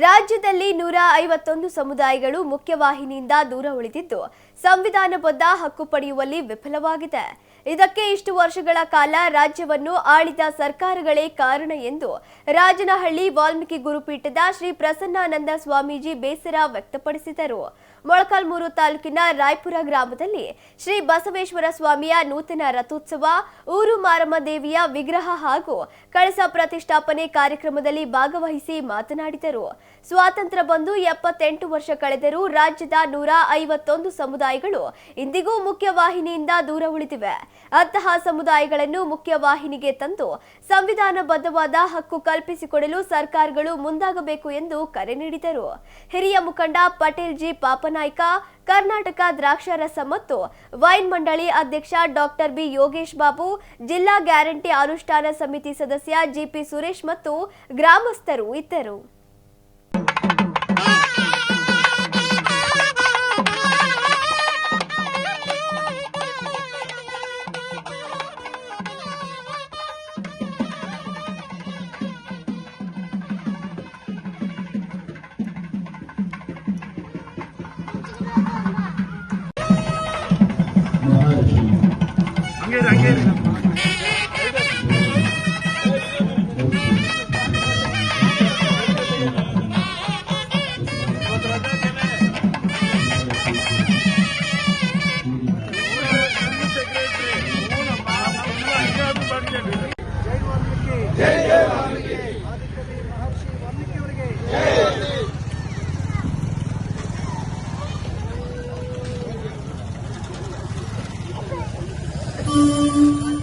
ರಾಜ್ಯದಲ್ಲಿ ನೂರ ಐವತ್ತೊಂದು ಸಮುದಾಯಗಳು ಮುಖ್ಯವಾಹಿನಿಯಿಂದ ದೂರ ಉಳಿದಿದ್ದು ಸಂವಿಧಾನಬದ್ಧ ಹಕ್ಕು ಪಡೆಯುವಲ್ಲಿ ವಿಫಲವಾಗಿದೆ. ಇದಕ್ಕೆ ಇಷ್ಟು ವರ್ಷಗಳ ಕಾಲ ರಾಜ್ಯವನ್ನು ಆಳಿದ ಸರ್ಕಾರಗಳೇ ಕಾರಣ ಎಂದು ರಾಜನಹಳ್ಳಿ ವಾಲ್ಮೀಕಿ ಗುರುಪೀಠದ ಶ್ರೀ ಪ್ರಸನ್ನಾನಂದ ಸ್ವಾಮೀಜಿ ಬೇಸರ ವ್ಯಕ್ತಪಡಿಸಿದರು. ಮೊಳಕಾಲ್ಮೂರು ತಾಲೂಕಿನ ರಾಯ್ಪುರ ಗ್ರಾಮದಲ್ಲಿ ಶ್ರೀ ಬಸವೇಶ್ವರ ಸ್ವಾಮಿಯ ನೂತನ ರಥೋತ್ಸವ, ಊರು ಮಾರಮ್ಮ ದೇವಿಯ ವಿಗ್ರಹ ಹಾಗೂ ಕಳಸ ಪ್ರತಿಷ್ಠಾಪನೆ ಕಾರ್ಯಕ್ರಮದಲ್ಲಿ ಭಾಗವಹಿಸಿ ಮಾತನಾಡಿದರು. ಸ್ವಾತಂತ್ರ್ಯ ಬಂದು ಎಪ್ಪತ್ತೆಂಟು ವರ್ಷ ಕಳೆದರೂ ರಾಜ್ಯದ ನೂರ ಐವತ್ತೊಂದು ಸಮುದಾಯಗಳು ಇಂದಿಗೂ ಮುಖ್ಯವಾಹಿನಿಯಿಂದ ದೂರ ಉಳಿದಿವೆ. ಅಂತಹ ಸಮುದಾಯಗಳನ್ನು ಮುಖ್ಯವಾಹಿನಿಗೆ ತಂದು ಸಂವಿಧಾನಬದ್ಧವಾದ ಹಕ್ಕು ಕಲ್ಪಿಸಿಕೊಡಲು ಸರ್ಕಾರಗಳು ಮುಂದಾಗಬೇಕು ಎಂದು ಕರೆ ನೀಡಿದರು. ಹಿರಿಯ ಮುಖಂಡ ಪಟೇಲ್ ಜಿ ಪಾಪನಾಯ್ಕ, ಕರ್ನಾಟಕ ದ್ರಾಕ್ಷಾರಸ ಮತ್ತು ವೈನ್ ಮಂಡಳಿ ಅಧ್ಯಕ್ಷ ಡಾಕ್ಟರ್ ಬಿ ಯೋಗೇಶ್ ಬಾಬು, ಜಿಲ್ಲಾ ಗ್ಯಾರಂಟಿ ಅನುಷ್ಠಾನ ಸಮಿತಿ ಸದಸ್ಯ ಜಿಪಿ ಸುರೇಶ್ ಮತ್ತು ಗ್ರಾಮಸ್ಥರು ಇದ್ದರು. get it.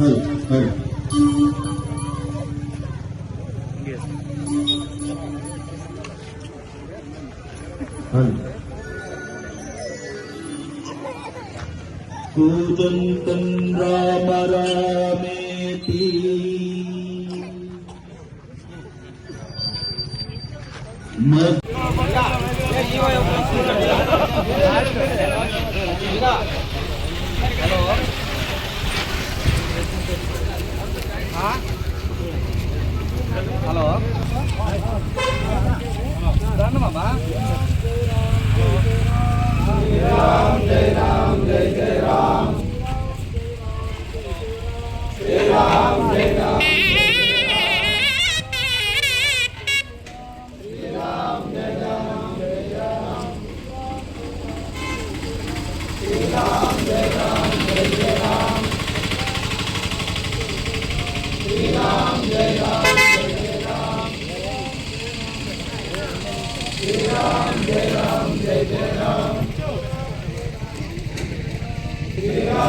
ừ ừ. Ừ. Kujantan Rama Rameti Mata Ha?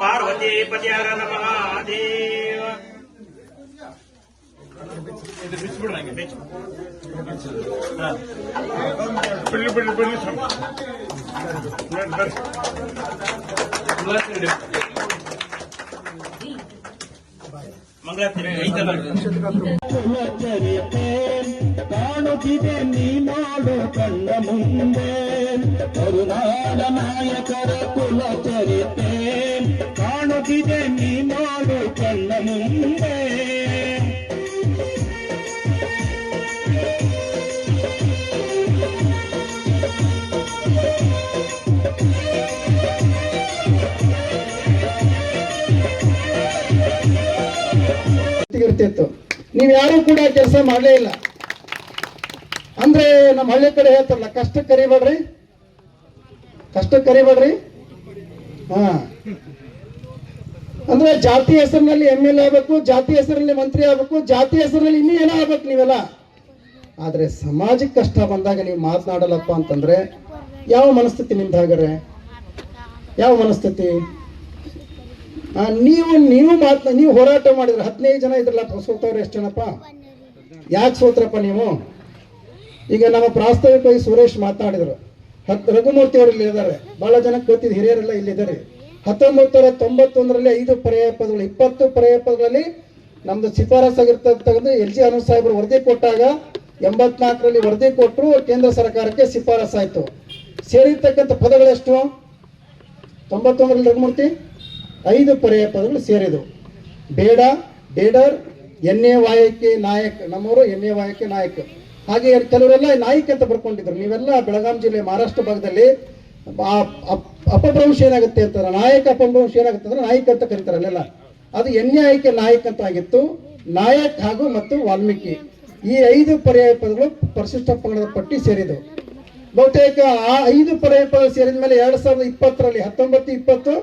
Parvati ಪದ್ಯಾರ ನಮಃ ದೇವ ಇದು ಬಿಚ್ಚಿಬಿಡ್ರಿ ಹಂಗೆ ಬಿಚ್ಚು ಹಾ. ಬಿಡ್ಲಿ ಬಿಡ್ಲಿ ಬಿಡ್ಲಿ ಕಾಣುತ್ತಿದೆ ನೀ ನೋಡು ಕಂಡ ಮುಂದೆ ಕರುನಾಡ ನಾಯಕರ ಕುಲಚರಿತೆ ಕಾಣುತ್ತಿದೆ ನೀ ನೋಡು ಇರ್ತಿತ್ತು. ನೀವು ಯಾರು ಕೂಡ ಕೆಲಸ ಮಾಡಲೇ ಇಲ್ಲ. ಅಂದ್ರೆ ನಮ್ಮ ಹಳ್ಳಿ ಕಡೆ ಹೇಳ್ತಾರಲ್ಲ, ಕಷ್ಟ ಕರಿಬೇಡ್ರಿ. ಕಷ್ಟ ಕರಿಬೇಡ್ರಿ. ಹಾ. ಅಂದ್ರೆ ಜಾತಿ ಹೆಸರಿನಲ್ಲಿ ಎಂ ಎಲ್ ಆಗ್ಬೇಕು, ಜಾತಿ ಹೆಸರಿನಲ್ಲಿ ಮಂತ್ರಿ ಆಗ್ಬೇಕು, ಜಾತಿ ಹೆಸರಿನಲ್ಲಿ ಇನ್ನೂ ಏನೋ ಆಗ್ಬೇಕು ನೀವೆಲ್ಲ. ಆದ್ರೆ ಸಮಾಜಕ್ಕೆ ಕಷ್ಟ ಬಂದಾಗ ನೀವು ಮಾತನಾಡಲ್ಲಪ್ಪ ಅಂತಂದ್ರೆ, ಯಾವ ಮನಸ್ಥಿತಿ ನಿಮ್ದು ಹಾಗಾದ್ರೆ ಯಾವ ಮನಸ್ಥಿತಿ? ನೀವು ನೀವು ಮಾತನ್ನ ನೀವು ಹೋರಾಟ ಮಾಡಿದ್ರೆ ಹದಿನೈದು ಜನ ಇದ್ರಲ್ಲ ಸೋತವ್ರು ಎಷ್ಟು ಜನಪ್ಪ? ಯಾಕೆ ಸೋತ್ರಪ್ಪ ನೀವು? ಈಗ ನಮ್ಮ ಪ್ರಾಸ್ತಾವಿಕವಾಗಿ ಸುರೇಶ್ ಮಾತಾಡಿದ್ರು. ಹತ್, ರಘುಮೂರ್ತಿ ಅವರು ಇಲ್ಲಿ ಬಹಳ ಜನಕ್ಕೆ ಗೊತ್ತಿದ್ದ ಹಿರಿಯರೆಲ್ಲ ಇಲ್ಲಿದ್ದಾರೆ ಹತ್ತೊಂಬತ್ತು ನೂರ ತೊಂಬತ್ತೊಂದರಲ್ಲಿ ಐದು ಪರ್ಯಾಯ ಪದಗಳು ಇಪ್ಪತ್ತು ಪರ್ಯಾಯ ಪದಗಳಲ್ಲಿ ನಮ್ದು ಶಿಫಾರಸ್ ಆಗಿರ್ತಕ್ಕಂಥ ಎಲ್ ಜಿ ಅನು ಸಾಹೇಬರು ವರದಿ ಕೊಟ್ಟಾಗ ಎಂಬತ್ನಾಲ್ಕರಲ್ಲಿ ವರದಿ ಕೊಟ್ಟರು ಕೇಂದ್ರ ಸರ್ಕಾರಕ್ಕೆ ಶಿಫಾರಸ್ ಆಯಿತು. ಸೇರಿರ್ತಕ್ಕಂಥ ಪದಗಳೆಷ್ಟು? ತೊಂಬತ್ತೊಂದರಲ್ಲಿ ರಘುಮೂರ್ತಿ? ಐದು ಪರ್ಯಾಯ ಪದಗಳು ಸೇರಿದವು. ಬೇಡ, ಬೇಡರ್ ಎಣ್ಣೆ ವಾಯಕ್ಕೆ ನಾಯಕ್, ನಮ್ಮವರು ಎಣ್ಣೆ ವಾಯಕ್ಕೆ ನಾಯಕ್. ಹಾಗೆ ಕೆಲವರೆಲ್ಲ ನಾಯಕ್ ಅಂತ ಬರ್ಕೊಂಡಿದ್ರು. ನೀವೆಲ್ಲ ಬೆಳಗಾಂ ಜಿಲ್ಲೆ ಮಹಾರಾಷ್ಟ್ರ ಭಾಗದಲ್ಲಿ ಅಪಭ್ರಂಶ ಏನಾಗುತ್ತೆ ಅಂತಂದ್ರೆ ನಾಯಕ ಅಪಭ್ರಂಶ ಏನಾಗುತ್ತೆ ಅಂದ್ರೆ ನಾಯಕ ಅಂತ ಕರೀತಾರೆ ಅಲ್ಲೆಲ್ಲ. ಅದು ಎಣ್ಣೆ ಆಯ್ಕೆ ನಾಯಕ್ ಅಂತ ಆಗಿತ್ತು. ನಾಯಕ್ ಹಾಗೂ ಮತ್ತು ವಾಲ್ಮೀಕಿ. ಈ ಐದು ಪರ್ಯಾಯ ಪದಗಳು ಪರಿಶಿಷ್ಟ ಪಂಗಡದ ಪಟ್ಟಿ ಸೇರಿದವು. ಬಹುತೇಕ ಆ ಐದು ಪರ್ಯಾಯ ಪದ ಸೇರಿದ ಮೇಲೆ ಎರಡ್ ಸಾವಿರದ ಇಪ್ಪತ್ತರಲ್ಲಿ ಹತ್ತೊಂಬತ್ತು, ಇಪ್ಪತ್ತು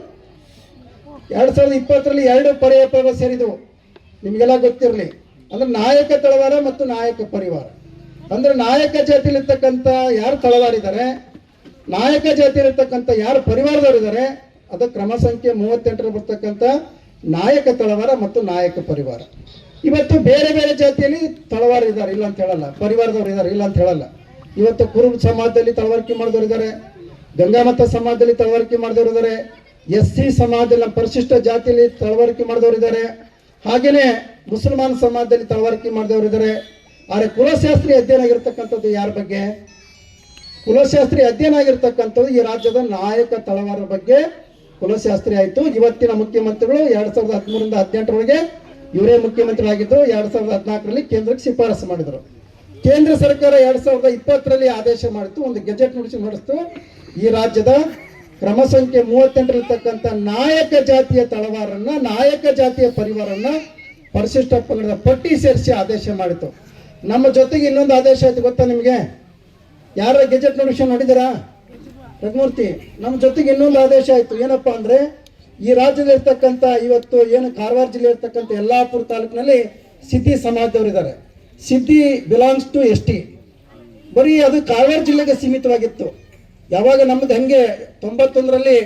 ಎರಡ್ ಸಾವಿರದ ಇಪ್ಪತ್ತರಲ್ಲಿ ಎರಡು ಪರ್ಯಾಯ ಪರ್ವ ಸೇರಿದವು. ನಿಮಗೆಲ್ಲ ಗೊತ್ತಿರಲಿ. ಅಂದ್ರೆ ನಾಯಕ ತಳವಾರ ಮತ್ತು ನಾಯಕ ಪರಿವಾರ. ಅಂದ್ರೆ ನಾಯಕ ಜಾತಿಯಲ್ಲಿರ್ತಕ್ಕಂಥ ಯಾರು ತಳವಾರಿದ್ದಾರೆ, ನಾಯಕ ಜಾತಿಯಲ್ಲಿರ್ತಕ್ಕಂಥ ಯಾರು ಪರಿವಾರದವರು ಇದ್ದಾರೆ ಅದು ಕ್ರಮ ಸಂಖ್ಯೆ ಮೂವತ್ತೆಂಟರ ಬರ್ತಕ್ಕಂಥ ನಾಯಕ ತಳವಾರ ಮತ್ತು ನಾಯಕ ಪರಿವಾರ. ಇವತ್ತು ಬೇರೆ ಬೇರೆ ಜಾತಿಯಲ್ಲಿ ತಳವಾರ ಇದ್ದಾರೆ, ಇಲ್ಲ ಅಂತ ಹೇಳಲ್ಲ. ಪರಿವಾರದವರು ಇದ್ದಾರೆ, ಇಲ್ಲ ಅಂತ ಹೇಳಲ್ಲ. ಇವತ್ತು ಕುರುಬ ಸಮಾಜದಲ್ಲಿ ತಳವಾರಿಕೆ ಮಾಡಿದವರು ಇದ್ದಾರೆ, ಗಂಗಾಮತ ಸಮಾಜದಲ್ಲಿ ತಳವಾರಿಕೆ ಮಾಡಿದವರು ಇದ್ದಾರೆ ಎಸ್ ಸಿ ಸಮಾಜದಲ್ಲಿ ಪರಿಶಿಷ್ಟ ಜಾತಿಯಲ್ಲಿ ತಳವರಿಕೆ ಮಾಡಿದವರು ಇದ್ದಾರೆ. ಹಾಗೇನೆ ಮುಸಲ್ಮಾನ್ ಸಮಾಜದಲ್ಲಿ ತಳವಾರಿಕೆ ಮಾಡಿದವರು ಇದ್ದಾರೆ. ಆದರೆ ಕುಲಶಾಸ್ತ್ರಿ ಅಧ್ಯಯನ ಆಗಿರ್ತಕ್ಕಂಥದ್ದು ಯಾರ ಬಗ್ಗೆ? ಕುಲಶಾಸ್ತ್ರಿ ಅಧ್ಯಯನ ಆಗಿರ್ತಕ್ಕಂಥದ್ದು ಈ ರಾಜ್ಯದ ನಾಯಕ ತಳವಾರ ಬಗ್ಗೆ ಕುಲಶಾಸ್ತ್ರಿ ಆಯಿತು. ಇವತ್ತಿನ ಮುಖ್ಯಮಂತ್ರಿಗಳು ಎರಡ್ ಸಾವಿರದ ಹದಿಮೂರರಿಂದ ಹದಿನೆಂಟರವರೆಗೆ ಇವರೇ ಮುಖ್ಯಮಂತ್ರಿಯಾಗಿದ್ದರು ಎರಡ್ ಸಾವಿರದ ಹದಿನಾಲ್ಕರಲ್ಲಿ ಕೇಂದ್ರಕ್ಕೆ ಶಿಫಾರಸು ಮಾಡಿದರು. ಕೇಂದ್ರ ಸರ್ಕಾರ ಎರಡ್ ಸಾವಿರದ ಇಪ್ಪತ್ತರಲ್ಲಿ ಆದೇಶ ಮಾಡಿತ್ತು. ಒಂದು ಗೆಜೆಟ್ ನುಡಿಸಿ ನಡೆಸ್ತು. ಈ ರಾಜ್ಯದ ಕ್ರಮ ಸಂಖ್ಯೆ ಮೂವತ್ತೆಂಟರಲ್ಲಿರ್ತಕ್ಕಂಥ ನಾಯಕ ಜಾತಿಯ ತಳವಾರನ್ನ, ನಾಯಕ ಜಾತಿಯ ಪರಿವಾರನ್ನ ಪರಿಶಿಷ್ಟ ಪಂಗಡದ ಪಟ್ಟಿ ಸೇರಿಸಿ ಆದೇಶ ಮಾಡಿತು. ನಮ್ಮ ಜೊತೆಗೆ ಇನ್ನೊಂದು ಆದೇಶ ಆಯ್ತು ಗೊತ್ತಾ ನಿಮಗೆ? ಯಾರ ಗೆಜೆಟ್ ನೋಟಿಸ್ ನೋಡಿದಾರಾ ರಘುಮೂರ್ತಿ, ನಮ್ಮ ಜೊತೆಗೆ ಇನ್ನೊಂದು ಆದೇಶ ಆಯಿತು. ಏನಪ್ಪಾ ಅಂದ್ರೆ, ಈ ರಾಜ್ಯದಲ್ಲಿರ್ತಕ್ಕಂಥ ಇವತ್ತು ಏನು ಕಾರವಾರ ಜಿಲ್ಲೆ ಇರ್ತಕ್ಕಂಥ ಯಲ್ಲಾಪುರ ತಾಲೂಕಿನಲ್ಲಿ ಸಿದ್ಧಿ ಸಮಾಜದವರು ಇದ್ದಾರೆ. ಸಿದ್ಧಿ ಬಿಲಾಂಗ್ಸ್ ಟು ಎಸ್ ಟಿ. ಬರೀ ಅದು ಕಾರವಾರ ಜಿಲ್ಲೆಗೆ ಸೀಮಿತವಾಗಿತ್ತು. ಯಾವಾಗ ನಮ್ದು ಹಂಗೆ ತೊಂಬತ್ತೊಂದರಲ್ಲಿ